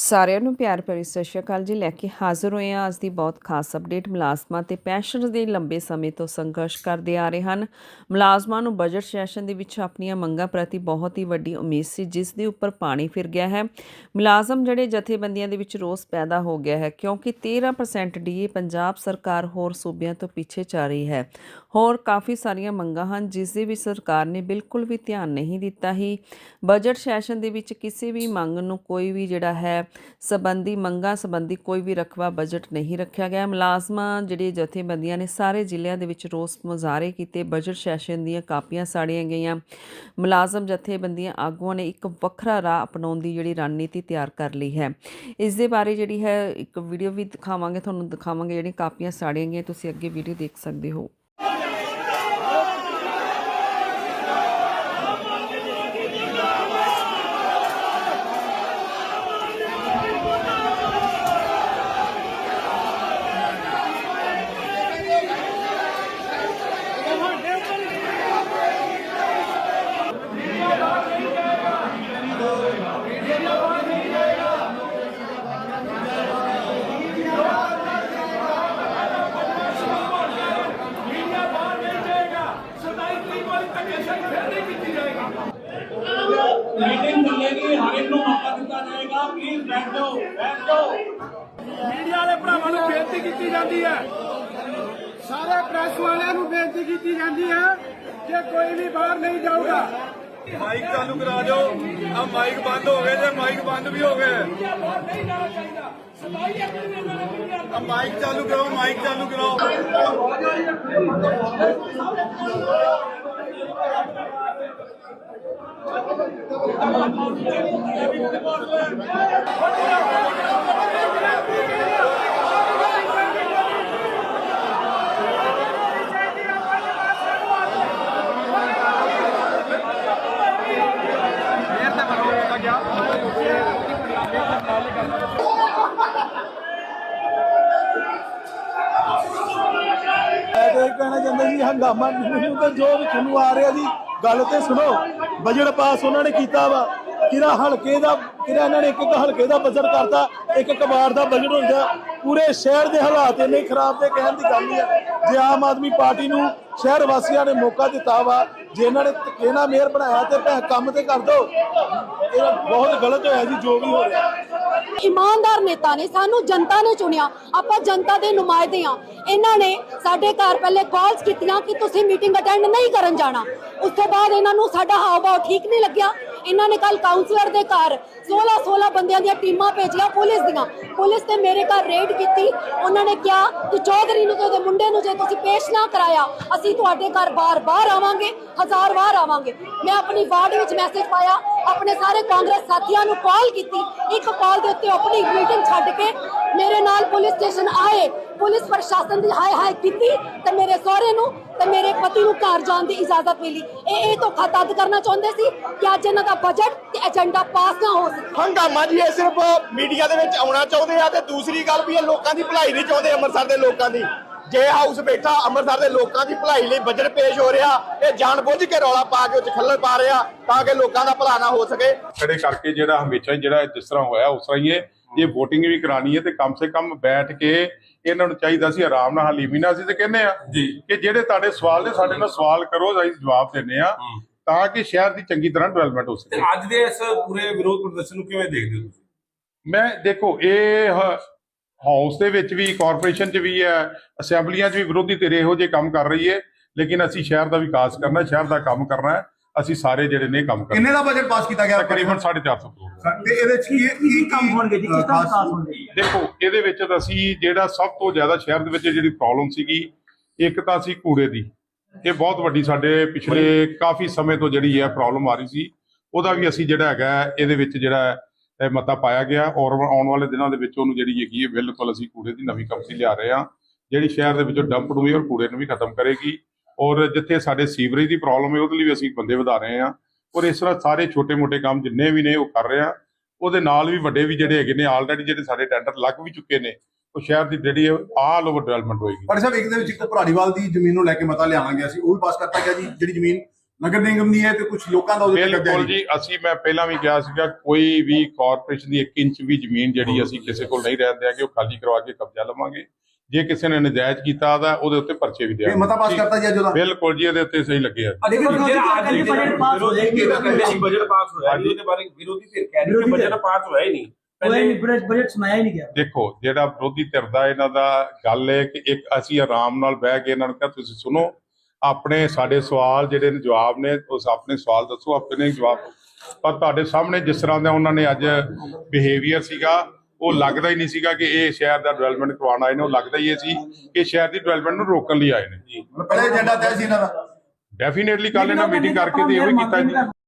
ਸਾਰਿਆਂ ਨੂੰ ਪਿਆਰ ਭਰੀ ਸਤਿ ਸ਼੍ਰੀ ਅਕਾਲ ਜੀ। ਲੈ ਕੇ ਹਾਜ਼ਰ ਹੋਏ ਹਾਂ ਅੱਜ ਦੀ ਬਹੁਤ ਖਾਸ ਅਪਡੇਟ ਮੁਲਾਜ਼ਮਾਂ ਤੇ ਪੈਨਸ਼ਨਰਜ਼ ਦੇ ਲੰਬੇ ਸਮੇਂ ਤੋਂ ਸੰਘਰਸ਼ ਕਰਦੇ ਆ ਰਹੇ ਹਨ। ਮੁਲਾਜ਼ਮਾਂ ਨੂੰ ਬਜਟ ਸੈਸ਼ਨ ਦੇ ਵਿੱਚ ਆਪਣੀਆਂ ਮੰਗਾਂ ਪ੍ਰਤੀ ਬਹੁਤ ਹੀ ਵੱਡੀ ਉਮੀਦ ਸੀ, ਜਿਸ ਦੇ ਉੱਪਰ ਪਾਣੀ ਫਿਰ ਗਿਆ ਹੈ। ਮੁਲਾਜ਼ਮ ਜਿਹੜੇ ਜਥੇਬੰਦੀਆਂ ਦੇ ਵਿੱਚ ਰੋਸ ਪੈਦਾ ਹੋ ਗਿਆ ਹੈ, ਕਿਉਂਕਿ 13% ਡੀਏ ਪੰਜਾਬ ਸਰਕਾਰ ਹੋਰ ਸੂਬਿਆਂ ਤੋਂ ਪਿੱਛੇ ਚੱਲ ਰਹੀ ਹੈ। ਹੋਰ ਕਾਫੀ ਸਾਰੀਆਂ ਮੰਗਾਂ ਹਨ, ਜਿਸ ਦੇ ਵਿੱਚ ਸਰਕਾਰ ਨੇ ਬਿਲਕੁਲ ਵੀ ਧਿਆਨ ਨਹੀਂ ਦਿੱਤਾ ਹੀ ਬਜਟ ਸੈਸ਼ਨ ਦੇ ਵਿੱਚ ਕਿਸੇ ਵੀ ਮੰਗ ਨੂੰ ਕੋਈ ਵੀ ਜਿਹੜਾ ਹੈ ਸੰਬੰਧੀ ਮੰਗਾਂ ਸੰਬੰਧੀ ਕੋਈ ਵੀ ਰਕਬਾ ਬਜਟ ਨਹੀਂ ਰੱਖਿਆ ਗਿਆ। ਮੁਲਾਜ਼ਮਾਂ ਜਿਹੜੇ ਜਥੇਬੰਦੀਆਂ ਨੇ ਸਾਰੇ ਜ਼ਿਲ੍ਹਿਆਂ ਦੇ ਵਿੱਚ ਰੋਸ ਮੁਜ਼ਾਹਰੇ ਕੀਤੇ। ਬਜਟ ਸੈਸ਼ਨ ਦੀਆਂ ਕਾਪੀਆਂ ਸਾੜੀਆਂ ਗਈਆਂ। ਮੁਲਾਜ਼ਮ ਜਥੇਬੰਦੀਆਂ ਆਗੂਆਂ ਨੇ ਇੱਕ ਵੱਖਰਾ ਰਾਹ ਅਪਣਾਉਣ ਦੀ ਜਿਹੜੀ ਰਣਨੀਤੀ ਤਿਆਰ ਕਰ ਲਈ ਹੈ। ਇਸ ਦੇ ਬਾਰੇ ਜਿਹੜੀ ਹੈ ਇੱਕ ਵੀਡੀਓ ਵੀ ਦਿਖਾਵਾਂਗੇ, ਤੁਹਾਨੂੰ ਦਿਖਾਵਾਂਗੇ ਜਿਹੜੀਆਂ ਕਾਪੀਆਂ ਸਾੜੀਆਂ ਗਈਆਂ। ਤੁਸੀਂ ਅੱਗੇ ਵੀਡੀਓ ਦੇਖ ਸਕਦੇ ਹੋ। ਜਾਂਦੀ ਹੈ। ਸਾਰੇ ਪ੍ਰੈਸ ਵਾਲਿਆਂ ਨੂੰ ਬੇਨਤੀ ਕੀਤੀ ਜਾਂਦੀ ਹੈ ਕਿ ਕੋਈ ਵੀ ਬਾਹਰ ਨਹੀਂ ਜਾਊਗਾ। ਮਾਈਕ ਚਾਲੂ ਕਰਾ ਦਿਓ। ਆ ਮਾਈਕ ਬੰਦ ਹੋ ਗਏ ਜੇ ਮਾਈਕ ਬੰਦ ਵੀ ਹੋ ਗਏ। ਆ ਮਾਈਕ ਚਾਲੂ ਕਰੋ ਮਾਈਕ ਚਾਲੂ ਕਰੋ ਮੈਂ ਤਾਂ ਇਹ ਕਹਿਣਾ ਚਾਹੁੰਦਾ ਜੀ, ਹੰਗਾਮਾ ਮੈਨੂੰ ਤਾਂ ਜੋ ਵੀ ਤੁਹਾਨੂੰ ਆ ਰਿਹਾ ਜੀ, ਗੱਲ ਤੇ ਸੁਣੋ। ਬਜਟ ਪਾਸ ਉਹਨਾਂ ਨੇ ਕੀਤਾ ਵਾ। ਕਿਹੜਾ ਹਲਕੇ ਦਾ, ਕਿਹੜਾ ਇਹਨਾਂ ਨੇ ਇੱਕ ਇੱਕ ਹਲਕੇ ਦਾ ਬਜਟ ਕਰਤਾ, ਇੱਕ ਇੱਕ ਦਾ ਬਜਟ ਹੁੰਦਾ ਪੂਰੇ ਸ਼ਹਿਰ ਦੇ ਹਾਲਾਤ ਇੰਨੇ ਖਰਾਬ ਤੇ ਕਹਿਣ ਦੀ ਗੱਲ ਨਹੀਂ ਹੈ ਜੇ ਆਮ ਆਦਮੀ ਪਾਰਟੀ ਨੂੰ ਸ਼ਹਿਰ ਵਾਸੀਆਂ ਨੇ ਮੌਕਾ ਦਿੱਤਾ ਵਾ, ਜੇ ਇਹਨਾਂ ਨੇ ਕਿਹਨਾ ਮੇਅਰ ਬਣਾਇਆ ਤੇ ਭੈ ਕੰਮ ਤੇ ਕਰ ਦੋ। ਇਹ ਬਹੁਤ ਗਲਤ ਹੋਇਆ ਜੀ, ਜੋ ਵੀ ਹੋ ਰਿਹਾ। ਇਮਾਨਦਾਰ ਨੇਤਾ ਨੇ, ਸਾਨੂੰ ਜਨਤਾ ਨੇ ਚੁਣਿਆ। ਆਪਾਂ ਜਨਤਾ ਦੇ ਨੁਮਾਇੰਦੇ ਆ ਇਹਨਾਂ ਨੇ ਸਾਡੇ ਘਰ ਪਹਿਲੇ ਕਾਲਸ ਕੀਤੀਆਂ ਕਿ ਤੁਸੀਂ ਮੀਟਿੰਗ ਅਟੈਂਡ ਨਹੀਂ ਕਰਨ ਜਾਣਾ। ਉਸ ਤੋਂ ਬਾਅਦ ਇਹਨਾਂ ਨੂੰ ਸਾਡਾ ਹਾਵ ਭਾਵ ਠੀਕ ਨਹੀਂ ਲੱਗਿਆ। ਇਹਨਾਂ ਨੇ ਕੱਲ ਕਾਉਂਸਲਰ ਦੇ ਘਰ 16 16 ਬੰਦਿਆਂ ਦੀਆਂ ਟੀਮਾਂ ਭੇਜੀਆਂ ਪੁਲਿਸ ਦੀਆਂ। ਪੁਲਿਸ ਨੇ ਮੇਰੇ ਘਰ ਰੇਡ ਕੀਤੀ। ਉਹਨਾਂ ਨੇ ਕਿਹਾ ਕਿ ਚੌਧਰੀ ਨੂੰ ਤੇ ਉਹਦੇ ਮੁੰਡੇ ਨੂੰ ਜੇ ਤੁਸੀਂ ਪੇਸ਼ ਨਾ ਕਰਾਇਆ, ਅਸੀਂ ਤੁਹਾਡੇ ਘਰ ਬਾਰ-ਬਾਰ ਆਵਾਂਗੇ, ਹਜ਼ਾਰ ਵਾਰ ਆਵਾਂਗੇ। ਮੈਂ ਆਪਣੀ ਵਾਰਡ ਵਿੱਚ ਮੈਸੇਜ ਪਾਇਆ ਆਪਣੇ ਸਾਰੇ ਕਾਂਗਰਸ ਸਾਥੀਆਂ ਨੂੰ ਕਾਲ ਕੀਤੀ। ਇੱਕ ਕਾਲ ਦੇ ਉੱਤੇ ਆਪਣੀ ਮੀਟਿੰਗ ਛੱਡ ਕੇ ਮੇਰੇ ਨਾਲ ਪੁਲਿਸ ਸਟੇਸ਼ਨ ਆਏ। ਪੁਲਿਸ ਪ੍ਰਸ਼ਾਸਨ ਦੀ ਹਾਏ ਹਾਏ ਕੀਤੀ ਤੇ ਮੇਰੇ ਸਹੁਰੇ ਨੂੰ ਤੇ ਮੇਰੇ ਪਤੀ ਨੂੰ ਘਰ ਜਾਣ ਦੀ ਇਜਾਜ਼ਤ ਮਿਲੀ। ਇਹ ਇਹ ਧੋਖਾ ਤਦ ਕਰਨਾ ਚਾਹੁੰਦੇ ਸੀ ਕਿ ਅੱਜ ਇਹਨਾਂ ਦਾ ਬਜਟ ਤੇ ਏਜੰਡਾ ਪਾਸ ਨਾ ਹੋ ਸਕੇ। ਹੰਗਾਮਾ ਜੀ, ਇਹ ਸਿਰਫ ਮੀਡੀਆ ਦੇ ਵਿੱਚ ਆਉਣਾ ਚਾਹੁੰਦੇ ਆ ਤੇ ਦੂਸਰੀ ਗੱਲ ਵੀ ਇਹ ਲੋਕਾਂ ਦੀ ਭਲਾਈ ਨਹੀਂ ਚਾਹੁੰਦੇ ਅੰਮ੍ਰਿਤਸਰ ਦੇ ਲੋਕਾਂ ਦੀ। ਜੇ ਹਾਊਸ ਬੈਠਾ ਅੰਮ੍ਰਿਤਸਰ ਦੇ ਲੋਕਾਂ ਦੀ ਭਲਾਈ ਲਈ ਬਜਟ ਪੇਸ਼ ਹੋ ਰਿਹਾ ਇਹ ਜਾਣਬੁੱਝ ਕੇ ਰੌਲਾ ਪਾ ਕੇ ਉੱਚ ਖੱਲਲ ਪਾ ਰਿਹਾ ਤਾਂ ਕਿ ਲੋਕਾਂ ਦਾ ਭਲਾ ਨਾ ਹੋ ਸਕੇ। ਖੜੇ ਕਰਕੇ ਜਿਹੜਾ ਹਮੇਸ਼ਾ ਹੀ ਜਿਹੜਾ ਜਿਸ ਤਰ੍ਹਾਂ ਹੋਇਆ ਉਸ ਤਰ੍ਹਾਂ ਹੀ ਇਹ ਜੇ VOTING ਵੀ ਕਰਾਣੀ ਹੈ ਤੇ ਕਮ ਸੇ ਕਮ ਬੈਠ ਕੇ ਇਹਨਾਂ ਨੂੰ ਚਾਹੀਦਾ ਸੀ ਆਰਾਮ ਨਾਲ ਹਲੀਮੀ ਨਾਲ ਅਸੀਂ ਤੇ ਕਹਿੰਦੇ ਆ ਜੀ। ਕਿ ਜਿਹੜੇ ਤੁਹਾਡੇ ਸਵਾਲ ਨੇ ਸਾਡੇ ਨਾਲ ਸਵਾਲ ਕਰੋ ਅਸੀਂ ਜਵਾਬ ਦਿੰਨੇ ਆ ਤਾਂ ਕਿ ਸ਼ਹਿਰ ਦੀ ਚੰਗੀ ਤਰ੍ਹਾਂ ਡਿਵੈਲਪਮੈਂਟ ਹੋ ਸਕੇ। ਅੱਜ ਦੇ ਇਸ ਪੂਰੇ ਵਿਰੋਧ ਪ੍ਰਦਰਸ਼ਨ ਨੂੰ ਕਿਵੇਂ ਦੇਖਦੇ ਹੋ ਤੁਸੀਂ? ਮੈਂ ਦੇਖੋ ਇਹ ਹਾਊਸ ਦੇ ਵਿੱਚ ਵੀ ਕਾਰਪੋਰੇਸ਼ਨ 'ਚ ਵੀ ਹੈ ਅਸੈਂਬਲੀਆਂ 'ਚ ਵੀ ਵਿਰੋਧੀ ਧਿਰ ਇਹੋ ਜਿਹੇ ਕੰਮ ਕਰ ਰਹੀ ਹੈ ਲੇਕਿਨ ਅਸੀਂ ਸ਼ਹਿਰ ਦਾ ਵਿਕਾਸ ਕਰਨਾ ਸ਼ਹਿਰ ਦਾ ਕੰਮ ਕਰਨਾ ਹੈ ਅਸੀਂ ਸਾਰੇ ਜਿਹੜੇ ਨੇ ਕੰਮ ਕਰਨਾ ਕਿੰਨੇ ਦਾ ਬਜਟ ਪਾਸ ਕੀਤਾ ਗਿਆ? ਤਕਰੀਬਨ 450 ਕਰੋੜ। ਤੇ ਇਹਦੇ ਚ ਕੀ ਕੀ ਕੰਮ ਹੋਣਗੇ ਜੀ? ਕਿਸ ਤਰ੍ਹਾਂ ਵਿਕਾਸ ਹੋਣਗੇ ਦੇਖੋ ਇਹਦੇ ਵਿੱਚ ਤਾਂ ਅਸੀਂ ਜਿਹੜਾ ਸਭ ਤੋਂ ਜ਼ਿਆਦਾ ਸ਼ਹਿਰ ਦੇ ਵਿੱਚ ਜਿਹੜੀ ਪ੍ਰੋਬਲਮ ਸੀਗੀ ਇੱਕ ਤਾਂ ਸੀ ਕੂੜੇ ਦੀ। ਇਹ ਬਹੁਤ ਵੱਡੀ ਸਾਡੇ ਪਿਛਲੇ ਕਾਫੀ ਸਮੇਂ ਤੋਂ ਜਿਹੜੀ ਹੈ ਪ੍ਰੋਬਲਮ ਆ ਰਹੀ ਸੀ ਉਹਦਾ ਵੀ ਅਸੀਂ ਜਿਹੜਾ ਹੈਗਾ ਇਹਦੇ ਵਿੱਚ ਜਿਹੜਾ ਇਹ ਮਤਾ ਪਾਇਆ ਗਿਆ ਔਰ ਆਉਣ ਵਾਲੇ ਦਿਨਾਂ ਦੇ ਵਿੱਚ ਉਹਨੂੰ ਜਿਹੜੀ ਹੈਗੀ ਹੈ ਬਿਲਕੁਲ ਅਸੀਂ ਕੂੜੇ ਦੀ ਨਵੀਂ ਕੰਪਨੀ ਲਿਆ ਰਹੇ ਹਾਂ, ਜਿਹੜੀ ਸ਼ਹਿਰ ਦੇ ਵਿੱਚੋਂ ਡੰਪ ਨੂੰ ਵੀ ਔਰ ਕੂੜੇ ਨੂੰ ਵੀ ਖਤਮ ਕਰੇਗੀ ਔਰ ਜਿੱਥੇ ਸਾਡੇ ਸੀਵਰੇਜ ਦੀ ਪ੍ਰੋਬਲਮ ਹੈ, ਉਹਦੇ ਲਈ ਵੀ ਅਸੀਂ ਬੰਦੇ ਵਧਾ ਰਹੇ ਹਾਂ ਔਰ ਇਸ ਤਰ੍ਹਾਂ ਸਾਰੇ ਛੋਟੇ-ਮੋਟੇ ਕੰਮ ਜਿੰਨੇ ਵੀ ਨੇ, ਉਹ ਕਰ ਰਹੇ ਹਾਂ। ਉਹਦੇ ਨਾਲ ਵੀ ਵੱਡੇ ਵੀ ਜਿਹੜੇ ਹੈਗੇ ਨੇ ਆਲਰੇਡੀ ਜਿਹੜੇ ਸਾਡੇ ਟੈਂਡਰ ਲੱਗ ਵੀ ਚੁੱਕੇ ਨੇ, ਉਹ ਸ਼ਹਿਰ ਦੀ ਜਿਹੜੀ ਆਲ ਓਵਰ ਡਿਵੈਲਪਮੈਂਟ ਹੋਏਗੀ। ਪਰ ਸਾਹਿਬ, ਇੱਕ ਦੇ ਵਿੱਚ ਇੱਕ ਭਰਾੜੀਵਾਲ ਦੀ ਜ਼ਮੀਨ ਨੂੰ ਲੈ ਕੇ ਮਤਾ ਲਿਆਵਾਂ ਗਿਆ ਸੀ, ਉਹ ਵੀ ਪਾਸ ਕਰਤਾ ਗਿਆ ਜੀ, ਜਿਹੜੀ ਜ਼ਮੀਨ ਨਗਰ ਨਿਗਮ ਦੀ ਹੈ ਤੇ ਕੁਝ ਲੋਕਾਂ ਦਾ ਉਹਦੇ ਤੇ ਕਬਜ਼ਾ ਬਿਲਕੁਲ ਜੀ ਅਸੀਂ ਮੈਂ ਪਹਿਲਾਂ ਵੀ ਕਿਹਾ ਸੀਗਾ ਕੋਈ ਵੀ ਕਾਰਪੋਰੇਸ਼ਨ ਦੀ 1 ਇੰਚ ਵੀ ਜ਼ਮੀਨ ਜਿਹੜੀ ਅਸੀਂ ਕਿਸੇ ਕੋਲ ਨਹੀਂ ਰਹਿਣ ਦਿਆਂਗੇ ਉਹ ਖਾਲੀ ਕਰਵਾ ਕੇ ਕਬਜ਼ਾ ਲਵਾਂਗੇ। ਜੇ ਕਿਸੇ ਨੇ ਨਜਾਇਜ਼ ਕੀਤਾ ਤਾਂ ਉਹਦੇ ਉੱਤੇ ਪਰਚੇ ਵੀ ਇਹ ਦਿਆਂਗੇ ਮਤਾ ਪਾਸ ਕਰਤਾ ਜੀ ਅੱਜ ਉਹਦਾ। ਬਿਲਕੁਲ ਜੀ ਇਹਦੇ ਉੱਤੇ ਸਹੀ ਲੱਗਿਆ। ਲੇਕਿਨ ਜਿਹੜਾ ਅੱਜ ਬਜਟ ਪਾਸ ਹੋ। ਜਾਏਗੀ ਕਹਿੰਦੇ ਸੀ ਬਜਟ ਪਾਸ ਹੋਇਆ ਉਹਦੇ ਬਾਰੇ ਵਿਰੋਧੀ ਧਿਰ ਕਹਿ ਰਹੀ ਕਿ ਬਜਟ ਪਾਸ ਹੋਇਆ ਹੀ ਨਹੀਂ। ਪਹਿਲੇ ਬਜਟ ਸੁਣਾਇਆ ਹੀ ਨਹੀਂ ਗਿਆ। ਦੇਖੋ ਜਿਹੜਾ ਵਿਰੋਧੀ ਧਿਰ ਦਾ ਇਹਨਾਂ ਦਾ ਗੱਲ ਹੈ ਕਿ ਇੱਕ ਅਸੀਂ ਆਰਾਮ ਨਾਲ ਬਹਿ ਕੇ ਇਹਨਾਂ ਨੂੰ ਕਿਹਾ ਤੁਸੀਂ ਸੁਣੋ ਆਪਣੇ ਸਾਡੇ ਸਵਾਲ ਜਿਹੜੇ ਨੇ ਜਵਾਬ ਨੇ ਉਸ ਆਪਣੇ ਸਵਾਲ ਦੱਸੋ ਆਪਣੇ ਜਵਾਬ। ਪਰ ਤੁਹਾਡੇ ਸਾਹਮਣੇ ਜਿਸ ਤਰ੍ਹਾਂ ਦਾ ਉਹਨਾਂ ਨੇ ਅੱਜ ਬਿਹੇਵੀਅਰ ਸੀਗਾ ਉਹ ਲੱਗਦਾ ਹੀ ਨਹੀਂ ਸੀਗਾ ਕਿ ਇਹ ਸ਼ਹਿਰ ਦਾ ਡਿਵੈਲਪਮੈਂਟ ਕਰਵਾਉਣ ਆਏ ਨੇ ਉਹ ਲੱਗਦਾ ਹੀ ਇਹ ਸੀ ਕਿ ਸ਼ਹਿਰ ਦੀ ਡਿਵੈਲਪਮੈਂਟ ਨੂੰ ਰੋਕਣ ਲਈ ਆਏ ਨੇ। ਮਤਲਬ ਪਹਿਲੇ ਏਜੰਡਾ ਤੈਅ ਸੀ ਇਹਨਾਂ ਦਾ? ਡੈਫੀਨੇਟਲੀ ਕੱਲ ਇਹਨਾਂ ਮੀਟਿੰਗ ਕਰਕੇ ਤੇ ਇਹੋ ਹੀ ਕੀਤਾ ਜੀ